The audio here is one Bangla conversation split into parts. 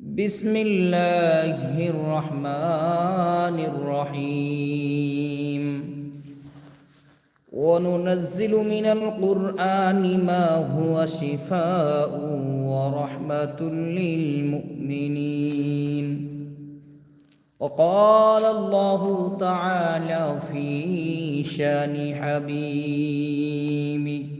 بسم الله الرحمن الرحيم. وننزل من القرآن ما هو شفاء ورحمة للمؤمنين. وقال الله تعالى في شان حبيبي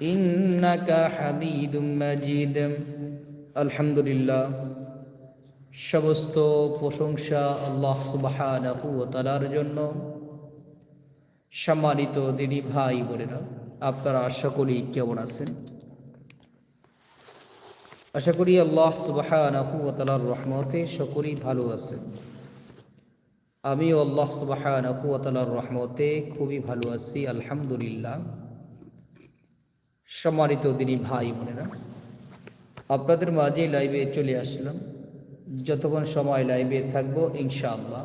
ইন্নাকা হামিদুম মাজিদ। আলহামদুলিল্লাহ, সমস্ত প্রশংসা আল্লাহ সুবহানাহু ওয়া তাআলার জন্য। সম্মানিত দিনী ভাই বোনেরা, আপনারা সকলেই কেমন আছেন? আশা করি আল্লাহ সুবহানাহু ওয়া তাআলার রহমতে সকলেই ভালো আছেন। আমিও আল্লাহ ওয়া রহমতে খুবই ভালো আছি, আলহামদুলিল্লাহ। সম্মানিত দিনী ভাই বোনেরা, আপনাদের মাঝে লাইভে চলে আসলাম। যতক্ষণ সময় লাইভে থাকব, ইনশাআল্লাহ।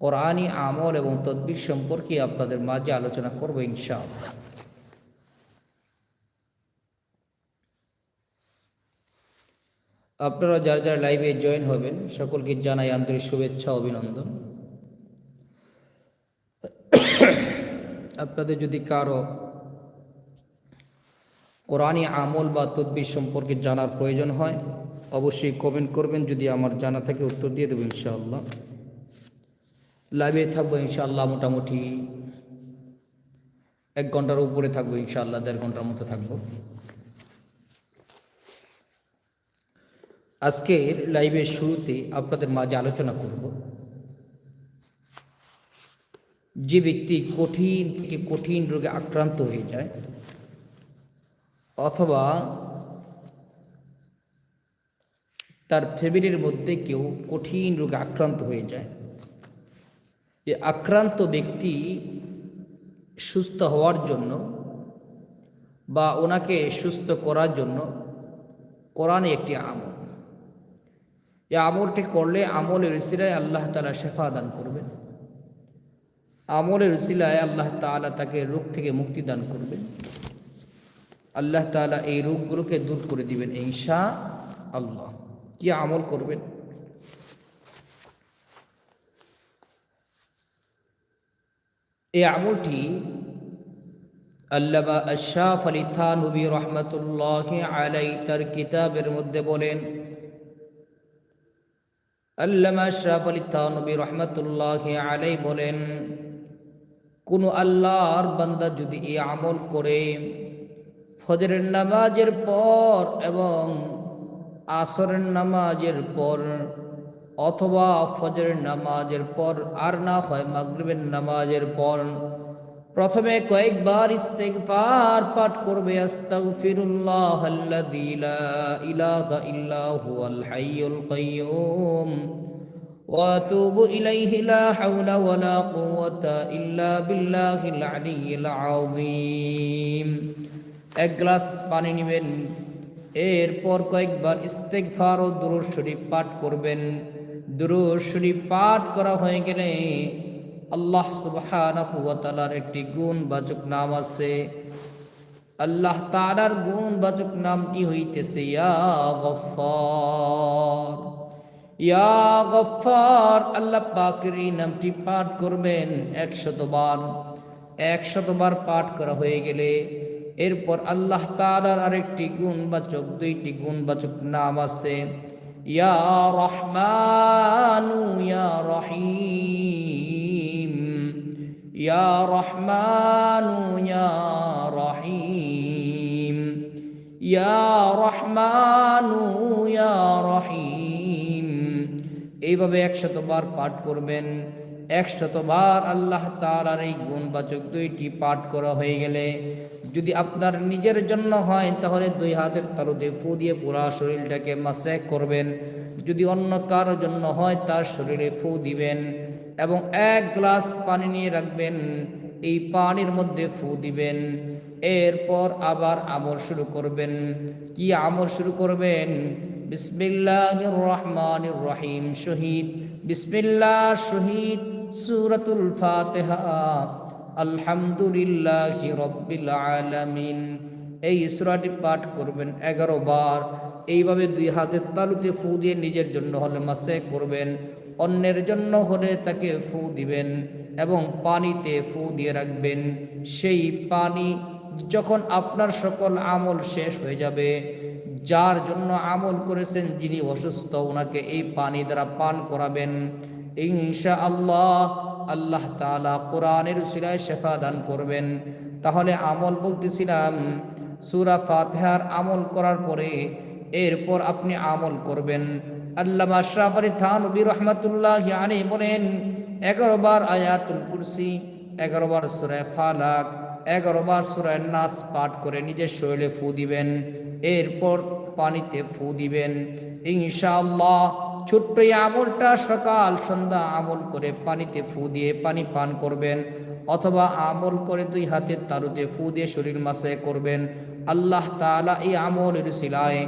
কোরআনী আমল এবং তদ্বির সম্পর্কে আপনাদের মাঝে আলোচনা করব, ইনশাআল্লাহ। আপনারা যারা যারা লাইভে জয়েন হবেন, সকলকে জানাই আন্তরিক শুভেচ্ছা, অভিনন্দন। আপনাদের যদি কারও কোরআনী আমল বা তদ্বির সম্পর্কে জানার প্রয়োজন হয়, অবশ্যই কমেন্ট করবেন। যদি আমার জানা থাকে উত্তর দিয়ে দেবো ইনশাআল্লাহ। লাইভে থাকব ইনশাআল্লাহ মোটামুটি এক ঘণ্টার উপরে থাকব ইনশাআল্লাহ, দেড় ঘণ্টার মতো থাকব। আজকের লাইভের শুরুতে আপনাদের মাঝে আলোচনা করব। যে ব্যক্তি কঠিন থেকে কঠিন রোগে আক্রান্ত হয়ে যায় অথবা তার ফ্যামিলির মধ্যে কেউ কঠিন রোগে আক্রান্ত হয়ে যায়। যে আক্রান্ত ব্যক্তি সুস্থ হওয়ার জন্য বা ওনাকে সুস্থ করার জন্য কোরআনে একটি আমল। এই আমলটি করলে আমলের উসিলায় আল্লাহ তালা শেফা দান করবেন। আমলের উসিলায় আল্লাহ তালা তাকে রোগ থেকে মুক্তি দান করবেন। আল্লাহ তালা এই রোগগুলোকে দূর করে দিবেন, ইনশা আল্লাহ। কি আমল করবেন? এই আমলটি আল্লামা আশাফ আলী থানবী রহমতুল্লাহ আলাই তার কিতাবের মধ্যে বলেন, আল্লামা আশরাফ আলী থানবী রহমতুল্লাহ আলাই বলেন, কোনো আল্লাহর বান্দা যদি এই আমল করে ফজরের নামাজের পর এবং আসরের নামাজের পর অথবা ফজরের নামাজের পর আর না হয় মাগরিবের নামাজের পর প্রথমে কয়েকবার ইস্তেগফার পাঠ করবে আস্তাগফিরুল্লাহ আল্লাযী লা ইলাহা ইল্লা হুয়াল হাইয়ুল কাইয়্যুম واتوب اليه لا حول ولا قوه الا بالله العلي العظيم এক গ্লাস পানি নেবেন। এরপর কয়েকবার ইস্তেকফার ও দুরুদ শরীফ পাঠ করবেন। দুরুদ শরীফ পাঠ করা হয়ে গেলে আল্লাহ তাআলার একটি গুণবাচক নাম আছে। আল্লাহ তাআলার গুণবাচক নামটি হইতেছে, ইয়া ইয়া আল্লাহ পাকের এই নামটি পাঠ করবেন একশতবার একশতবার পাঠ করা হয়ে গেলে এরপর আল্লাহ তাআলার আরেকটি গুণবাচক, দুইটি গুণবাচক নাম আছে, ইয়া রহমানু ইয়া রহিম, ইয়া রহমানু ইয়া রহিম, ইয়া রহমানু ইয়া রহিম। এইভাবে একশতবার পাঠ করবেন, একশতবার আল্লাহ তাআলার এই গুণবাচক দুইটি পাঠ করা হয়ে গেলে যদি আপনার নিজের জন্য হয়, তাহলে দুই হাতের তালুতে ফু দিয়ে পুরা শরীরটাকে মাসে করবেন। যদি অন্য কারোর জন্য হয়, তার শরীরে ফু দিবেন এবং এক গ্লাস পানি নিয়ে রাখবেন। এই পানির মধ্যে ফু দিবেন। এরপর আবার আমল শুরু করবেন। কি আমল শুরু করবেন? বিসমিল্লাহির রহমানির রহিম। শহীদ। বিসমিল্লাহ শহীদ। সূরাতুল ফাতিহা। আলহামদুলিল্লাহ রব্বিল আলামিন। এই সূরাটি পাঠ করবেন এগারো বার। এইভাবে দুই হাতের তালুতে ফু দিয়ে নিজের জন্য হলে মাসে করবেন। অন্যের জন্য হলে তাকে ফু দিবেন এবং পানিতে ফু দিয়ে রাখবেন। সেই পানি যখন আপনার সকল আমল শেষ হয়ে যাবে, যার জন্য আমল করেছেন যিনি অসুস্থ ওনাকে এই পানি দ্বারা পান করাবেন। ইনশা আল্লাহ আল্লাহ তালা কোরআনের উসিলায় শেফা দান করবেন। তাহলে আমল বলতেছিলাম, সুরা ফাতেহার আমল করার পরে এরপর আপনি আমল করবেন। আল্লাহ আশরাফ আলী থানবী রহমতুল্লাহ আনি বলেন, এগারো বার আয়াতুল কুরসি, এগারো বার সুরায় ফালাক, এগারো বার সুরায় নাস পাঠ করে নিজের শরীরে ফু দিবেন। এরপর পানিতে ফু দিবেন। ইনশাআল্লাহ ছোট্ট এই আমলটা সকাল, সন্ধ্যা আমল করে পানিতে ফু দিয়ে পানি পান করবেন অথবা আমল করে দুই হাতের তারুতে ফু দিয়ে শরীর মাসে করবেন। আল্লাহ তাআলা এই আমলের সিলায়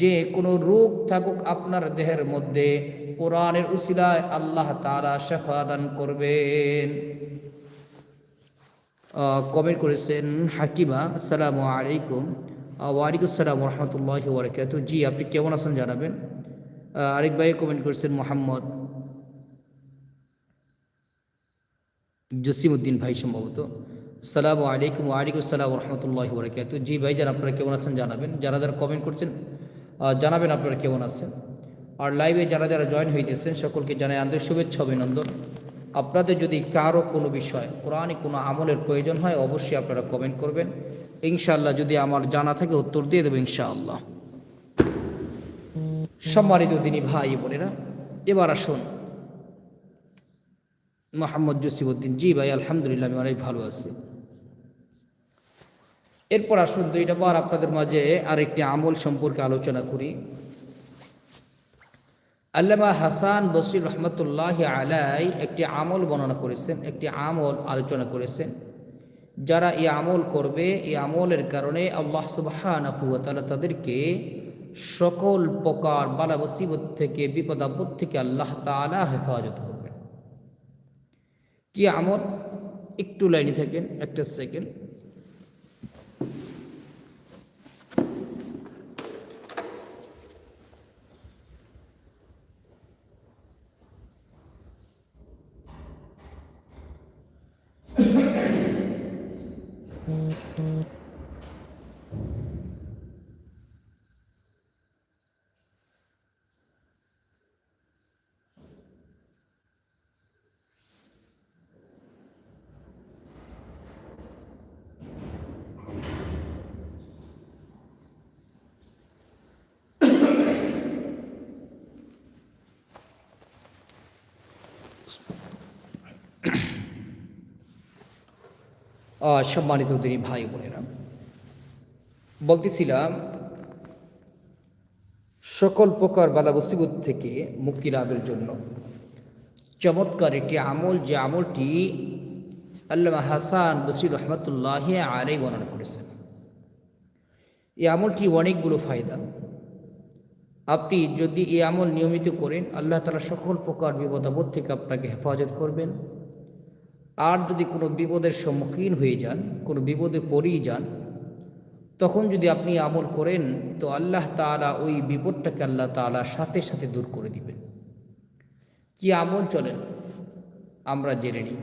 যে কোনো রোগ থাকুক আপনার দেহের মধ্যে কোরআনের উসিলায় আল্লাহ তাআলা শেফা দান করবেন। কমেন্ট করেছেন হাকিমা, আসসালামু আলাইকুম। ওয়ালাইকুম আসসালাম রহমতুল্লাহ ওবরাকাত জি, আপনি কেমন আছেন জানাবেন? আরেক ভাই কমেন্ট করেছেন মোহাম্মদ জসিমউদ্দিন ভাই সম্ভবত। সালাম আলাইকুম ওয়ালাইকুম আসসালাম রহমতুল্লাহ ওবরাকাত জি ভাই, যারা আপনারা কেমন আছেন জানাবেন। যারা যারা কমেন্ট করছেন জানাবেন আপনারা কেমন আছেন। আর লাইভে যারা যারা জয়েন হইতেছেন, সকলকে জানাই আন্তরিক শুভেচ্ছা, অভিনন্দন। আপনাদের যদি কারও কোনো বিষয়, কোরআনে কোনো আমলের প্রয়োজন হয়, অবশ্যই আপনারা কমেন্ট করবেন। ইনশাআল্লাহ যদি আমার জানা থাকে, উত্তর দিয়ে দেবো ইনশাআল্লাহ। সম্মানিত দিনী ভাই বোনেরা, এবার আসুন। মোহাম্মদ জসিবুদ্দিন জি ভাই, আলহামদুলিল্লাহ, আমি অনেক ভালো আছি। এরপর আসুন, দুইটা বার আপনাদের মাঝে আরেকটি আমল সম্পর্কে আলোচনা করি। আল্লামা হাসান বসির রহমতুল্লাহ আলাই একটি আমল বর্ণনা করেছেন, একটি আমল আলোচনা করেছেন। যারা এই আমল করবে, এই আমলের কারণে আল্লাহ সুবাহানহুয়াতালা তাদেরকে সকল প্রকার বালা মুসিবত থেকে, বিপদ আপদ থেকে আল্লাহ তালা হেফাজত করবেন। কি আমল একটু লাইনে থাকেন, একটা সেকেন্ড। সম্মানিত তিনি ভাই বোনেরা। বলতেছিলাম, সকল প্রকার বালা মুসিবত থেকে মুক্তি লাভের জন্য চমৎকার একটি আমল, যে আমলটি আল্লামা হাসান বসির রহমতুল্লাহ আলাই বর্ণনা করেছেন। এই আমলটি অনেকগুলো ফায়দা। আপনি যদি এই আমল নিয়মিত করেন, আল্লাহ তালা সকল প্রকার বিপদাবোধ থেকে আপনাকে হেফাজত করবেন। আর যদি কোনো বিপদের সম্মুখীন হয়ে যান, কোনো বিপদে পড়েই যান, তখন যদি আপনি আমল করেন, তো আল্লাহ তাআলা ওই বিপদটাকে আল্লাহ তাআলা সাথে সাথে দূর করে দিবেন। কি আমল চলেন? আমরা জেনে নিই।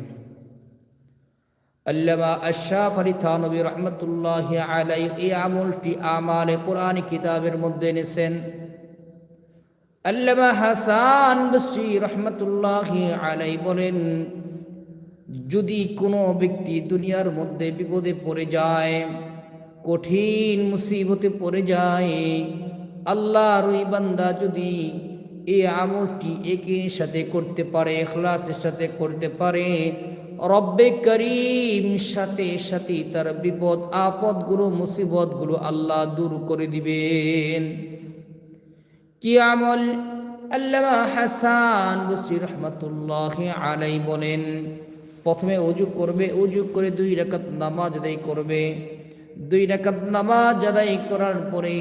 আল্লামা আশরাফ আলী থানবী রহমতুল্লাহ আলাই এই আমলটি আমালে কোরআন কিতাবের মধ্যে এনেছেন। আল্লামা হাসান বসরি রহমতুল্লাহ আলাই বলেন যদি কোনো ব্যক্তি দুনিয়ার মধ্যে বিপদে পড়ে যায়, কঠিন মুসিবতে পড়ে যায়, আল্লাহর ওই বান্দা যদি এই আমলটি একের সাথে করতে পারে, এখলাসের সাথে করতে পারে, রব্বে করিম সাথে সাথে তার বিপদ, আপদগুলো, মুসিবতগুলো আল্লাহ দূর করে দিবেন। কি আমল? আল্লামা হাসান বসরি রহমতুল্লাহ আলাই বলেন প্রথমে অজু করবে, অজু করে দুই রাকাত নামাজ আদায় করবে। দুই রাকাত নামাজ আদায় করার পরে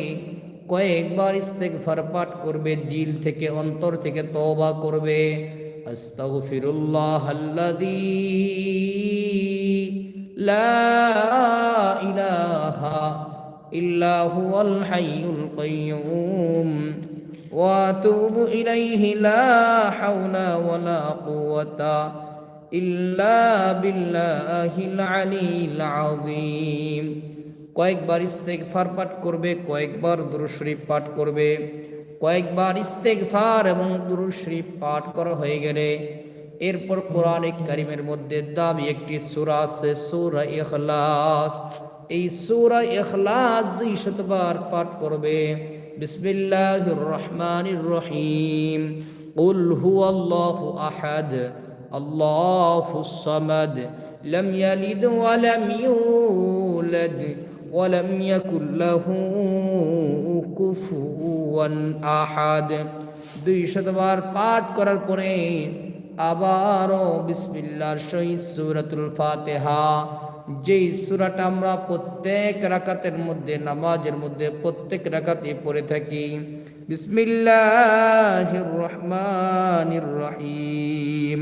কয়েকবার ইস্তেক পাঠ করবে, দিল থেকে অন্তর থেকে তবা করবে। আস্তাগফিরুল্লাহ লা ইলাহা ইল্লাহু হুয়াল হাইয়ুল কাইয়ুম ওয়া আতুবু ইলাইহি লা হাওলা ওয়ালা কুওয়াতা। الا بالله العلي العظيم কয়েকবার ইস্তেগফার পাঠ করবে কয়েকবার দুরূদ শরীফ পাঠ করবে কয়েকবার ইস্তেগফার এবং দুরূদ শরীফ পাঠ করা হয়ে গেলে এরপর কোরআনে কারিমের মধ্যে দামি একটি সূরা আছে সূরা ইখলাস এই সূরা ইখলাস দুই শতবার পাঠ করবে বিসমিল্লাহির রহমানির রহিম قل هو الله أحد الله الصمد لم يلد ولم يولد ولم يكن له كفوا أحد দুই শতবার পাঠ করার পরে আবারও বিসমিল্লার সহিত সূরাতুল ফাতিহা যেই সূরাটা আমরা প্রত্যেক রাকাতের মধ্যে নামাজের মধ্যে প্রত্যেক রাকাতে পড়ে থাকি বিসমিল্লাহির রহমানির রহিম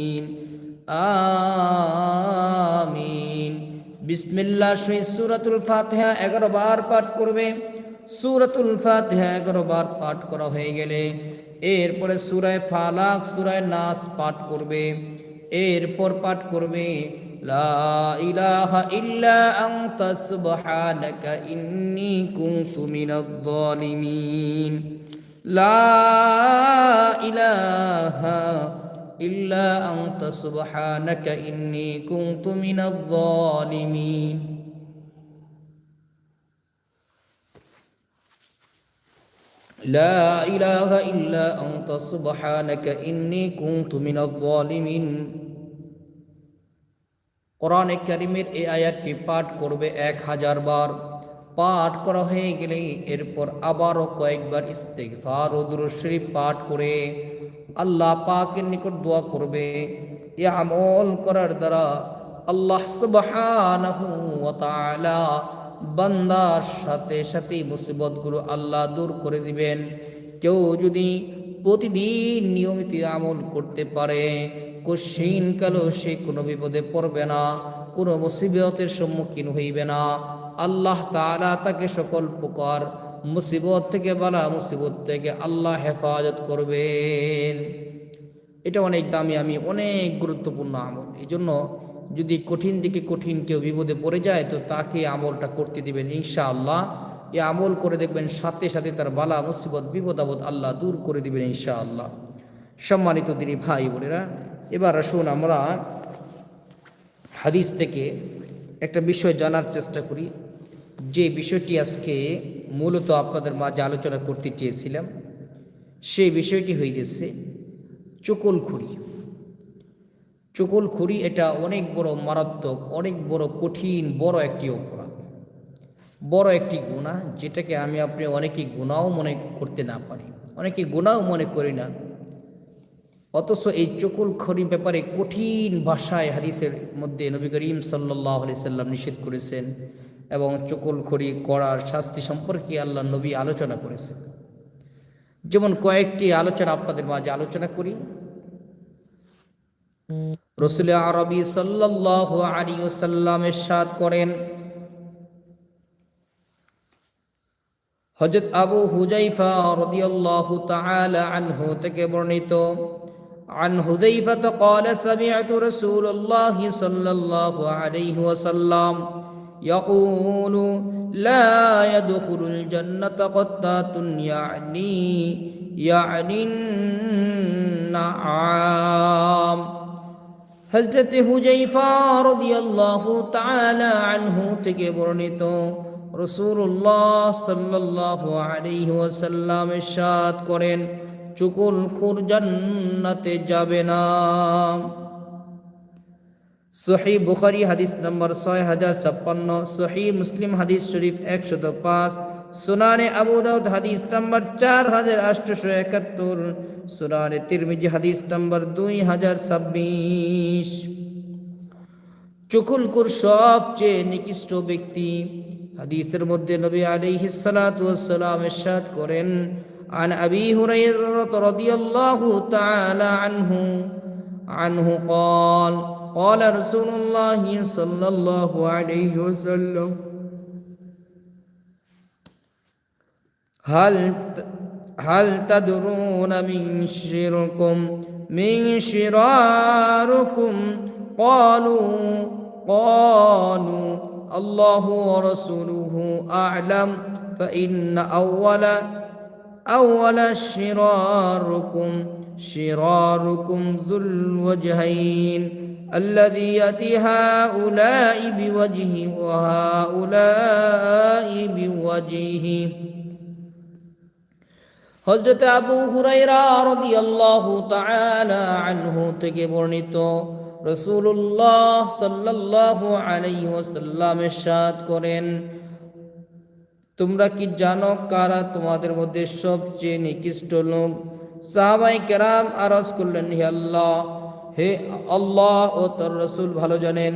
আমিন। বিসমিল্লাহ শহীদ সুরাতুল ফাতিহা এগারো বার পাঠ করবে। সুরাতুল ফাতিহা এগারো বার পাঠ করা হয়ে গেলে এরপরে সুরায় ফালাক, সুরায় নাস পাঠ করবে। এরপর পাঠ করবে, লা ইলাহা ইল্লা লা ইলাহা إلا أنت سبحانك إني كنت من الظالمين لا إله إلا أنت سبحانك إني كنت من الظالمين কোরআনে কারিমের এই আয়াতটি পাঠ করবে এক হাজার বার পাঠ করা হয়ে গেলে এরপর আবারও কয়েকবার ইস্তেগফার ও দুরূদ শরীফ পাঠ করে আল্লাহ পাকের নিকট দোয়া করবে। এ আমল করার দ্বারা আল্লাহ সুবহানাহু বান্দার সাথে সাথে মুসিবতগুলো আল্লাহ দূর করে দিবেন। কেউ যদি প্রতিদিন নিয়মিত আমল করতে পারে কশিন কালো সে কোনো বিপদে পড়বে না, কোনো মুসিবতের সম্মুখীন হইবে না। আল্লাহ তাআলা তাকে সকল প্রকার মুসিবত থেকে বালা মুসিবত থেকে আল্লাহ হেফাজত করবেন। এটা অনেক দামি, আমি অনেক গুরুত্বপূর্ণ আমল। এই জন্য যদি কঠিন দিকে কঠিন কেউ বিপদে পড়ে যায়, তো তাকে আমলটা করতে দিবেন ইনশা আল্লাহ এ আমল করে দেখবেন সাথে সাথে তার বালা, মুসিবত, বিপদ, আপদ আল্লাহ দূর করে দিবেন ইনশা আল্লাহ সম্মানিত দিনী ভাই বোনেরা, এবার আসুন আমরা হাদিস থেকে একটা বিষয় জানার চেষ্টা করি। যে বিষয়টি আজকে মূলত আপনাদের মাঝে আলোচনা করতে চেয়েছিলাম। সেই বিষয়টি হয়ে গেছে চকলখুরি চকুলখুরি এটা অনেক বড় মারাত্মক, অনেক বড় কঠিন, বড় একটি অপরাধ। বড় একটি গুণা, যেটাকে আমি আপনি অনেকে গুণাও মনে করতে না পারি, অনেকে গুণাও মনে করি না। অথচ এই চকুল খড়ি ব্যাপারে কঠিন ভাষায় হাদিসের মধ্যে নবী করিম সাল্লাহ সাল্লাম নিষেধ করেছেন এবং চকুল খড়ি করার শাস্তি সম্পর্কে আল্লাহ নবী আলোচনা করেছেন যেমন কয়েকটি আলোচনা আপনাদের মাঝে আলোচনা করি রসুল আরবি সাল্লাহ আলী ওসাল্লাম এরশাদ করেন হজরত আবু হুজাইফা রদিয়াল্লাহু তাআলা আনহু থেকে বর্ণিত عن حذيفة قال سمعت رسول الله صلى الله عليه وسلم يقول لا يدخل الجنة قطات يعني يعني النعام হজরতে হুজাইফা রদিয়াল্লাহু তাআলা আনহু থেকে বর্ণিত রসুল্লাহ সাল্লাল্লাহু আলাইহি ওয়াসাল্লাম ইরশাদ করেন চুকুল খুর জান্নাতে যাবে না সহি বুখারি হাদিস নম্বর ছয় হাজার ছাপ্পান্ন সহি মুসলিম হাদিস শরীফ একশত পাঁচ সুনানে আবু দাউদ হাদিস নম্বর চার হাজার আটশোশো একাত্তর সুনানে তিরমিজি হাদিস নম্বর দুই হাজার ছাব্বিশ চকুলকুর সবচেয়ে নিকৃষ্ট ব্যক্তি হাদিসের মধ্যে নবী আলাইহিস সালাতু ওয়াস সালাম ইরশাদ করেন عن أبي هريرة رضي الله تعالى عنه عنه قال قال رسول الله صلى الله عليه وسلم هل هل تدرون من شركم؟ من شراركم؟ قالوا قالوا الله ورسوله أعلم فإن أول أول شراركم شراركم ذو الوجهين. الذي يأتي هؤلاء بوجهه وهؤلاء بوجهه হজরত আবু হুরাইরা রাদিয়াল্লাহু তাআলা আনহু থেকে বর্ণিত রাসূলুল্লাহ সাল্লাল্লাহু আলাইহি ওয়াসাল্লাম ইরশাদ করেন তোমরা কি জানো কারা তোমাদের মধ্যে সবচেয়ে নিকৃষ্ট লোক সাহাবাই কেরাম আরজ করলেন হে আল্লাহ হে আল্লাহ ও তার রসুল ভালো জানেন,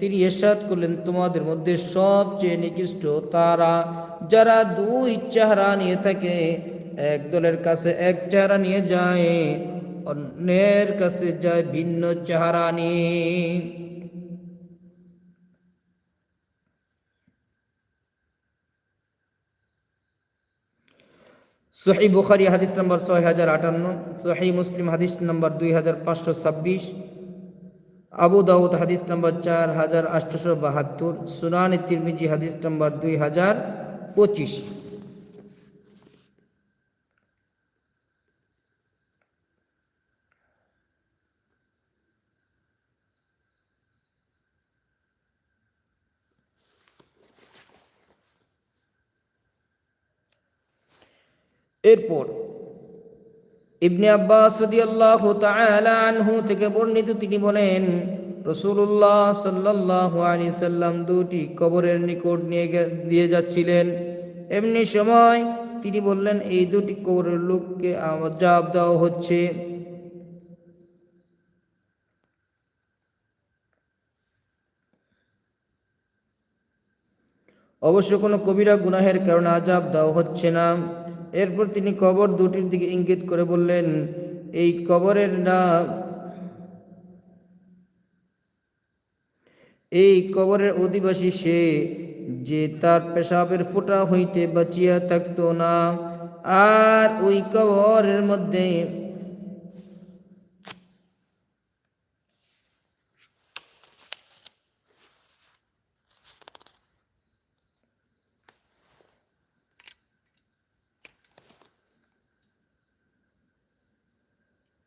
তিনি এরশাদ করলেন তোমাদের মধ্যে সবচেয়ে নিকৃষ্ট তারা, যারা দুই চেহারা নিয়ে থাকে, এক দলের কাছে এক চেহারা নিয়ে যায়, অন্যের কাছে যায় ভিন্ন চেহারা নিয়ে। সহি বুখারি হাদিস নম্বর ছয় হাজার আটান্ন, সহি মুসলিম হাদিস নম্বর দুই হাজার পাঁচশো ছাব্বিশ, আবু দাউদ হাদিস নম্বর চার হাজার আটশোশো বাহাত্তর, সুনানি তিরমিজি হাদিস নম্বর দুই হাজার পঁচিশ। এরপর ইবনে আব্বাস রাদিয়াল্লাহু তাআলা আনহু থেকে বর্ণিত তিনি বলেন রসুল্লাহ সাল্লাল্লাহু আলাইহি সাল্লাম দুটি কবরের নিকট নিয়ে দিয়ে যাচ্ছিলেন। এমনি সময় তিনি বললেন, এই দুটি কবরের লোককে আজাব দেওয়া হচ্ছে। অবশ্য কোনো কবিরা গুনাহের কারণে আজাব দেওয়া হচ্ছে না। এরপর তিনি কবর দুটির দিকে ইঙ্গিত করে বললেন, এই কবরের নাম এই কবরের অধিবাসী সে যে তার পেশাবের ফোঁটা হইতে বাঁচিয়া থাকতো না। আর ওই কবরের মধ্যে